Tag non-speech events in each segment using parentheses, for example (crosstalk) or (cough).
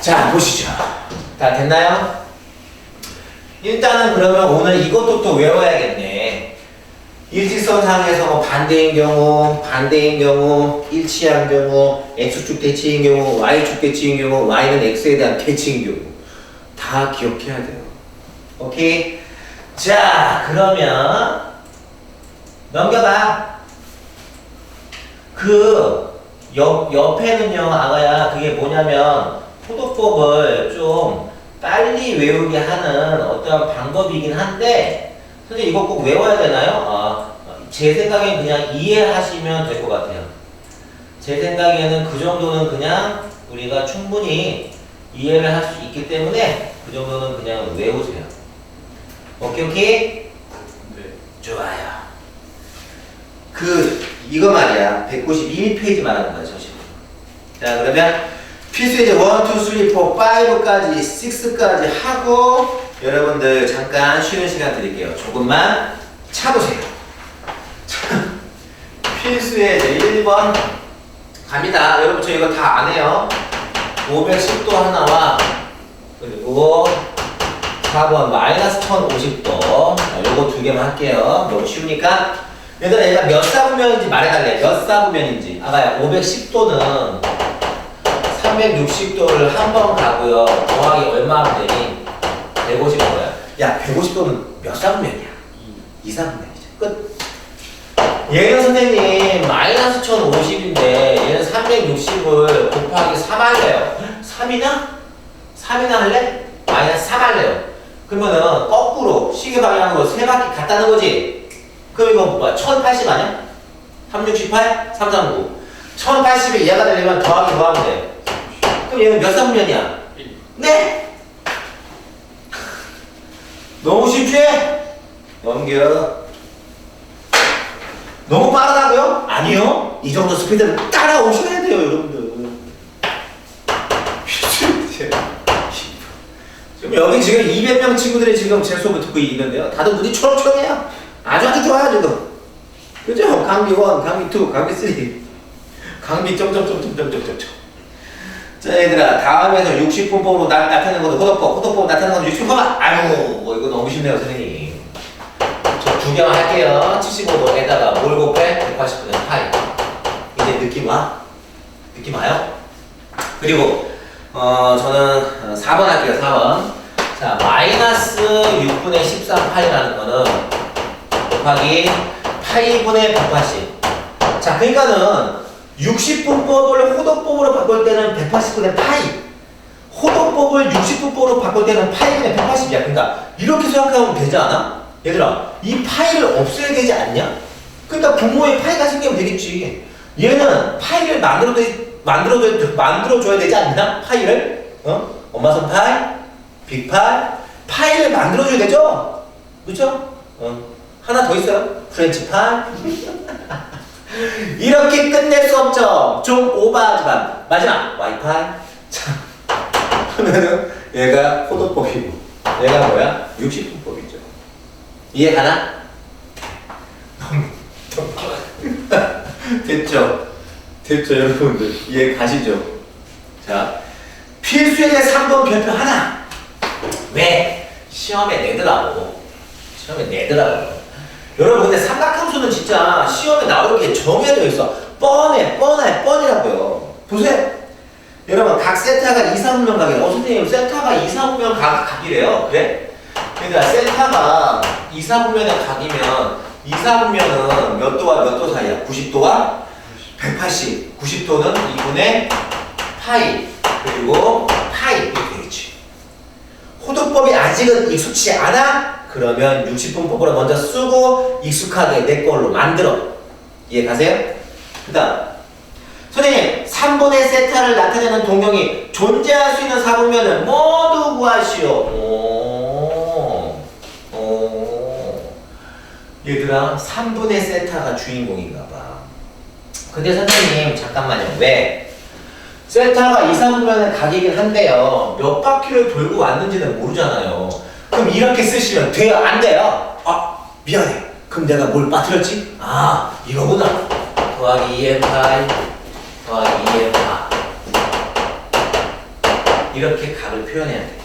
자, 보시죠. 다 됐나요? 일단은 그러면 오늘 이것도 또 외워야겠네. 일직선상에서 뭐 반대인 경우, 반대인 경우, 일치한 경우, x축 대칭인 경우, y축 대칭인 경우, y는 x에 대한 대칭인 경우 다 기억해야 돼요. 오케이? 자, 그러면 넘겨봐. 그 옆, 옆에는요, 아가야, 그게 뭐냐면 포도법을 좀 빨리 외우게 하는 어떤 방법이긴 한데, 선생님 이거 꼭 외워야 되나요? 아, 제 생각엔 그냥 이해하시면 될 것 같아요. 제 생각에는 그 정도는 그냥 우리가 충분히 이해를 할 수 있기 때문에 그 정도는 그냥 외우세요. 오케이, 오케이? 네. 좋아요. 그 이거 말이야. 192페이지 말하는 거야, 저식. 자, 그러면 필수 이제 1, 2, 3, 4, 5까지, 6까지 하고 여러분들 잠깐 쉬는 시간 드릴게요. 조금만 참으세요. 이제 1번 갑니다. 여러분 저 이거 다 안 해요. 510도 하나와 그리고 4번 마이너스 1050도 자, 요거 두 개만 할게요 너무 쉬우니까 얘들아 얘가 몇 사분면인지 말해달래 몇 사분면인지 아가야 510도는 360도를 한 번 가고요 더하기 얼마 하면 되니 150도야 야 150도는 몇 사분면이야 2 사분면이죠 끝 얘는 선생님 마이너스 1050인데 얘는 360을 곱하기 3 할래요 3이나? 3이나 할래? 마이너스 3 할래요 그러면은 거꾸로 시계 방향으로 세 바퀴 갔다는 거지. 그럼 이거 뭐야? 1080 아니야? 368, 339. 1080이 이해가 되려면 더하기 뭐 하면 돼? 그럼 얘는 몇 사분면이야? 네? 너무 쉽지? 넘겨. 너무 빠르다고요? 아니요. 이 정도 스피드는 따라오셔야 돼요, 여러분들. 지금 여기 지금 200명 친구들이 지금 제 수업을 듣고 있는데요. 다들 눈이 초록초록해요. 아주 아주 좋아요 지금. 그죠? 강비 1, 강비 2, 강비 3, 강비 점점점점점점점. 자 얘들아 다음에서 60분법으로 나, 나타내는 것도 호도법, 호도법 나타내는 것도 60분법. 아이고 뭐 이거 너무 쉽네요 선생님. 저두 개만 할게요. 75도에다가 뭘 곱해? 180분의 파이. 이제 느낌 와? 느낌 와요? 그리고 어 저는 4번 할게요 4번 자 마이너스 6분의 13 파이라는 거는 곱하기 8분의 180자 그러니까는 60분법을 호도법으로 바꿀 때는 180분의 파이 호도법을 60분법으로 바꿀 때는 파이분의 180이야 그러니까 이렇게 생각하면 되지 않아? 얘들아 이 파이를 없애야 되지 않냐? 그러니까 분모에 파이가 생기면 되겠지 얘는 파이를 만들어도 만들어줘, 만들어줘야 되지 않나? 파이를? 어? 엄마 손 파이, 빅파이, 파이를 만들어줘야 되죠? 그죠? 어. 하나 더 있어요? 프렌치 파이. (laughs) 이렇게 끝낼 수 없죠? 좀 오버하지만. 마지막, 와이파이. 자, 그러면은 얘가 포도법이고, 얘가 뭐야? 60분법이죠. 이해 가나? (laughs) 됐죠? 됐죠 여러분들 이해 가시죠? 자 필수에 대해 3번 별표 하나 왜? 시험에 내더라고 시험에 내더라고 여러분 근데 삼각함수는 진짜 시험에 정해져 있어 뻔해 뻔해 뻔이라고요 보세요 여러분 각 세타가 2, 3분 각이래 어 선생님 세타가 2, 3분 각, 각이래요 그래? 그러니까 세타가 2, 4분면의 각이면 2, 4분면은 몇 도와 몇 도 사이야? 90도와 180, 90도는 2분의 파이 그리고 파이 이렇게 되겠지. 호도법이 아직은 익숙치 않아? 그러면 60분법으로 먼저 쓰고 익숙하게 내 걸로 만들어. 이해 가세요? 그 다음 선생님 3분의 세타를 나타내는 동경이 존재할 수 있는 사분면을 모두 구하시오. 오, 오. 얘들아 3분의 세타가 주인공인가 봐. 근데 선생님 잠깐만요. 왜? 세타가 2, 3분면의 각이긴 한데요. 몇 바퀴를 돌고 왔는지는 모르잖아요. 그럼 이렇게 쓰시면 돼요? 안 돼요? 아 미안해. 그럼 내가 뭘 빠뜨렸지? 아 이거구나 더하기 2m 파이 더하기 2m 파 이렇게 각을 표현해야 돼.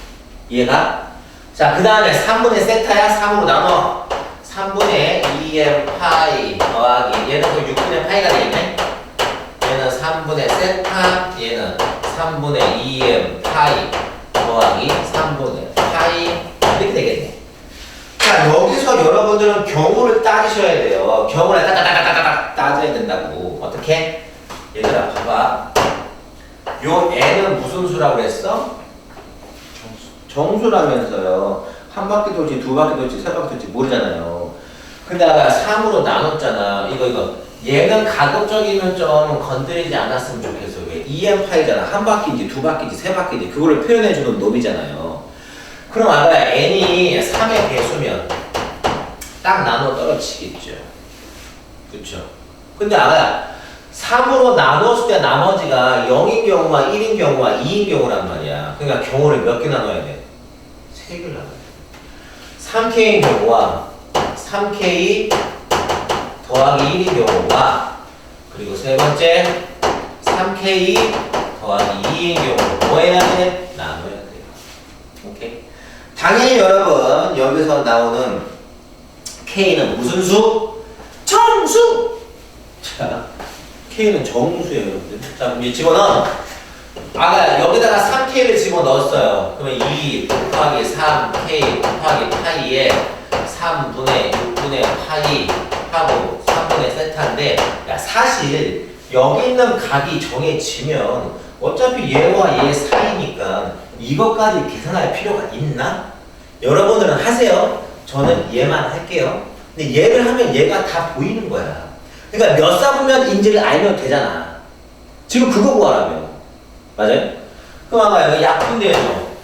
이해가? 자, 그 다음에 3분의 세타야 3으로 나눠. 3분의 2m 파이 더하기 얘는 또 6분의 파이가 되겠네. 얘는 3분의 세타, 얘는 3분의 2m 파이 더하기 3분의 파이 이렇게 되겠네. 자, 여기서 여러분들은 경우를 따지셔야 돼요. 경우를 따따따따따따 따져야 된다고. 어떻게? 얘들아, 봐봐. 요 n은 무슨 수라고 그랬어? 정수 라면서요. 한 바퀴 돌지, 두 바퀴 돌지, 세 바퀴 돌지 모르잖아요. 근데 아까 3으로 나눴잖아. 이거, 이거. 얘는 가급적이면 좀 건드리지 않았으면 좋겠어. 왜? EM파이잖아. 한 바퀴인지, 두 바퀴인지, 세 바퀴인지. 그거를 표현해주는 놈이잖아요. 그럼 아까 n이 3의 배수면 딱 나눠 떨어지겠죠. 그쵸? 근데 아까 3으로 나눴을 때 나머지가 0인 경우와 1인 경우와 2인 경우란 말이야. 그러니까 경우를 몇 개 나눠야 돼? 3개를 나눠야 돼. 3K인 경우와 3K 더하기 1인 경우와 그리고 세 번째 3K 더하기 2인 경우 뭐 해야 돼? 나눠야 돼요. 오케이? 당연히 여러분 여기서 나오는 K는 무슨 수? 정수! 자, K는 정수예요, 여러분들. 자, 그럼 이 집어넣어. 아까 여기다가 3K를 집어넣었어요. 그러면 2 곱하기 3K 곱하기 파이에 3분의 6분의 파이 하고 3분의 세타인데 야 사실 여기 있는 각이 정해지면 어차피 얘와 얘 사이니까 이것까지 계산할 필요가 있나? 여러분들은 하세요. 저는 얘만 할게요. 근데 얘를 하면 얘가 다 보이는 거야. 그러니까 몇 사분면 인지를 알면 되잖아. 지금 그거 구하라며. 맞아요? 그럼 아까 여기 약분되죠.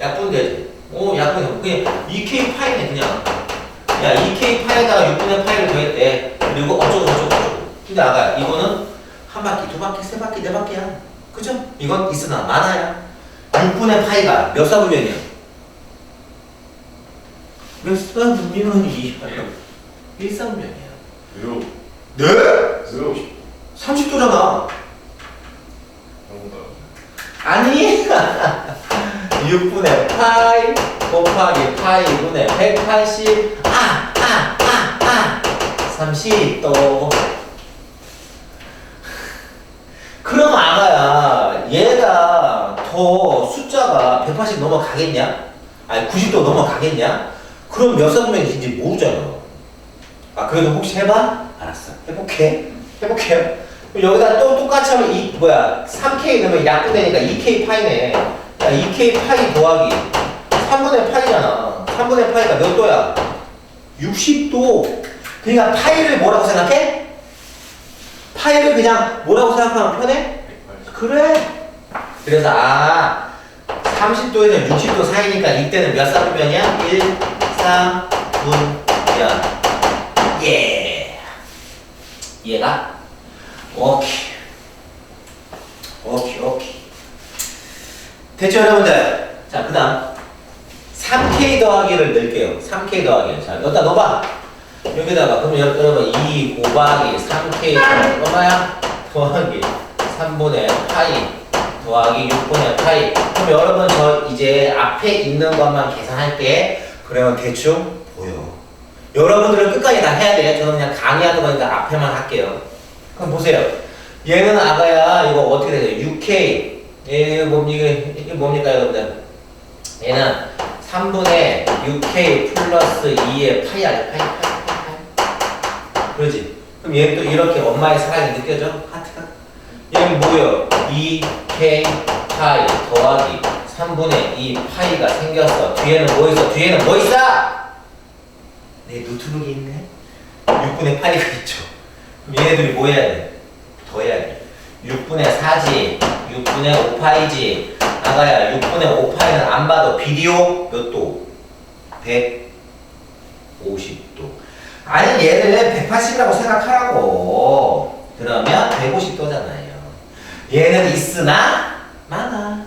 약분되지. 오, 약분돼. 그냥 2K 파이네, 그냥. 야, 2K 파이에다가 6분의 파이를 더했대. 그리고 어쩌고 저쩌고 저쩌고. 근데 아까 이거는 한 바퀴, 두 바퀴, 세 바퀴, 네 바퀴야. 그죠? 이건 있으나 많아야. 6분의 파이가 몇 사분면이야? 몇 사분면이 1사분면이야. 네? 왜요? 30도잖아. 뭔가 아니 (laughs) 6분의 파이 곱하기 파이분의 180 아! 아! 아! 아! 30도 그럼 아가야 얘가 더 숫자가 180 넘어가겠냐? 아니 90도 넘어가겠냐? 그럼 몇 사분면인지 모르잖아 아 그래도 혹시 해봐? 알았어 해볼게 해볼게요 여기다 또 똑같이 하면 이 뭐야 3K 넣으면 약분되니까 2K 파이네 야 2K 파이 더하기 3분의 파이잖아 3분의 파이가 몇 도야? 60도 그러니까 파이를 뭐라고 생각해? 파이를 그냥 뭐라고 생각하면 편해? 180 그래 그래서 아 30도에서 60도 사이니까 이때는 몇 사분면이야? 1, 3, 9면 예 이해가? 오케이. 오케이 오케이. 됐죠 여러분들? 자 그 다음. 3K 더하기를 넣을게요. 3K 더하기 자 여기다 넣어봐. 여기다가 그럼 여- 여러분 2 곱하기 3K 얼마야? 더하기 3분의 파이 더하기 6분의 파이. 그럼 여러분 저 이제 앞에 있는 것만 계산할게. 그러면 대충 보 여 여러분들은 끝까지 다 해야 돼 저는 그냥 강의하는 거니까 앞에만 할게요. 그럼 보세요. 얘는 아가야 이거 어떻게 되죠? 6K 얘 뭡니까? 이게 뭡니까 여러분들? 얘는 3분의 6K 플러스 2의 파이 아니야 파이 파이 그러지? 그럼 얘는 또 이렇게 엄마의 사랑이 느껴져? 하트가? 얘는 뭐예요? 2K 파이 더하기 3분의 2 파이가 생겼어. 뒤에는 뭐 있어? 뒤에는 뭐 있어? 내 노트북이 있네? 6분의 파이가 있죠. 그럼 얘네들이 뭐 해야 돼? 더해야 돼. 6분의 4지 6분의 5파이지. 아가야 6분의 5파이는 안 봐도 비디오 몇 도? 150도. 아니 얘를 180이라고 생각하라고. 그러면 150도잖아요. 얘는 있으나 많아.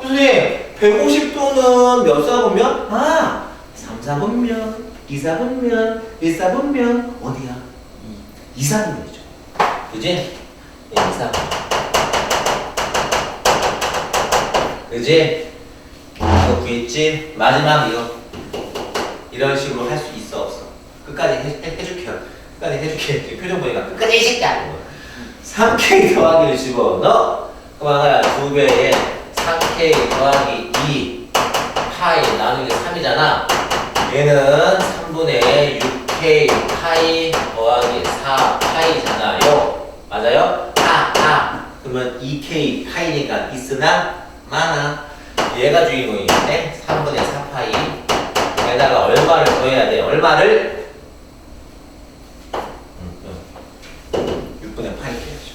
선생님 150도는 몇 사분면? 아 3사분면 2사분면 1사분면 어디야? 2사분면이죠 그지? 예, 2사분면 그지? 이거 구했지? 마지막 이거 이런 식으로 할 수 있어 없어? 끝까지 해, 해, 해줄게요 끝까지 해줄게 표정 보니까 끝까지 해줄게 3K 더하기를 집어넣어 그러면 2배에 3K 더하기 2 파이 나누기 3이잖아 얘는 3분의 6K 파이 더하기 4 파이잖아요. 맞아요? 아, 아. 그러면 2K 파이니까 있으나 마나. 얘가 주인공이겠네. 3분의 4 파이. 여기다가 얼마를 더해야 돼? 얼마를? 음, 음. 6분의 8 해야죠.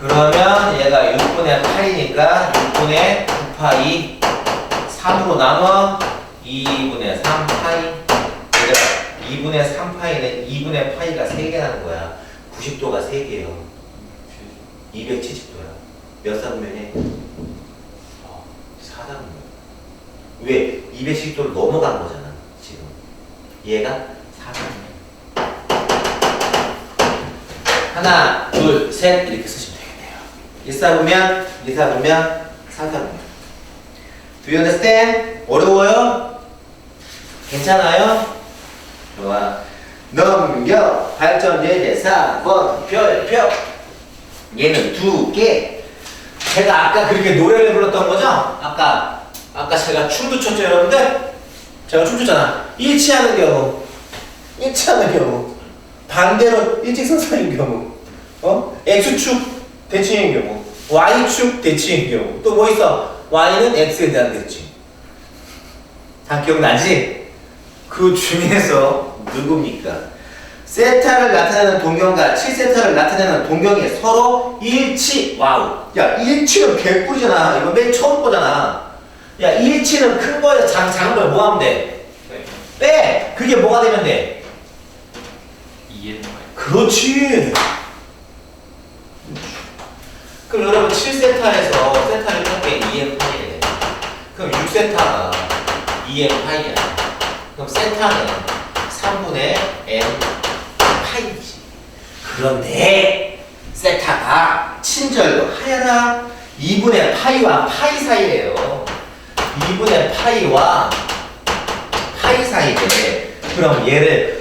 그러면 얘가 6분의 8이니까 6분의 9파이. 3으로 나눠 2분의 3파이. 얘들아 2분의 3파이는 2분의 파이가 3개 나는 거야. 90도가 3개예요. 270도야. 몇 사분면에? 4사분면. 왜? 210도를 넘어간 거잖아 지금. 얘가 4사분면. 하나 둘 셋 이렇게 쓰시면 되겠네요. 1사분면 2사분면 3사분면. Do you understand? 어려워요? 괜찮아요? 좋아. 넘겨. 발전 예제 4번 별표. 얘는 두 개. 제가 아까 그렇게 노래를 불렀던 거죠? 아까 아까 제가 춤도 췄죠 여러분들? 제가 춤췄잖아. 일치하는 경우. 일치하는 경우. 반대로 일직선상인 경우. 어? X축 대칭인 경우. Y축 대칭인 경우. 또 뭐 있어? Y는 X에 대한 대칭. 다 기억나지? 그 중에서 누굽니까? 세타를 나타내는 동경과 7세타를 나타내는 동경이 서로 일치. 와우. 야, 일치는 개꿀이잖아. 이거 맨 처음 거잖아. 야, 일치는 큰 거에서 작, 작은 걸뭐 하면 돼? 네. 빼! 그게 뭐가 되면 돼? 이해는 거예요. 그렇지. 그럼 여러분 7세타에서 세타를 뺄게 2n 파이래. 그럼 6세타가 2n 파이야. 세타는 3분의 n 파이지. 그런데 세타가 친절도 하여라 2분의 파이와 파이 사이래요. 2분의 파이와 파이 사이래. 그럼 얘를